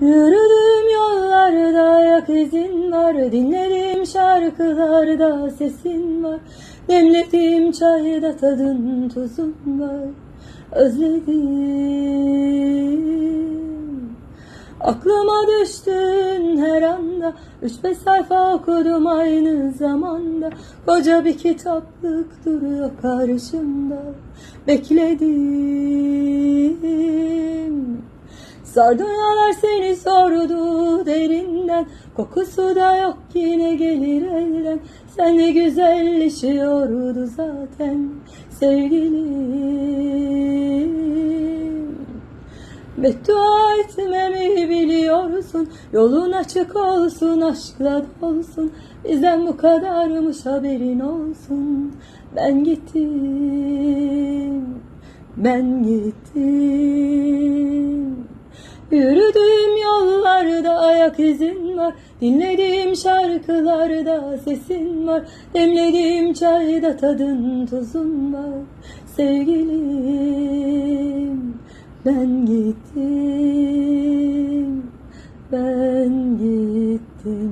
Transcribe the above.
Yürüdüğüm yollarda ayak izin var Dinlediğim şarkılarda sesin var. Demlediğim çayda tadın tuzun var. Özledim. Aklıma düştün her anda. Üç beş sayfa okudum aynı zamanda. Koca bir kitaplık duruyor karşımda. Bekledim Sardunyalar seni sordu derinden. Kokusu da yok yine gelir elden. Sen ne güzelleşiyordu zaten sevgilim. Beddua etmemi biliyorsun Yolun açık olsun aşkla dolsun. Bizden bu kadarmış haberin olsun. Ben gittim Ben gittim Yürüdüğüm yollarda ayak izin var. Dinlediğim şarkılarda sesin var. Demlediğim çayda tadın tuzun var. Sevgilim ben gittim Ben gittim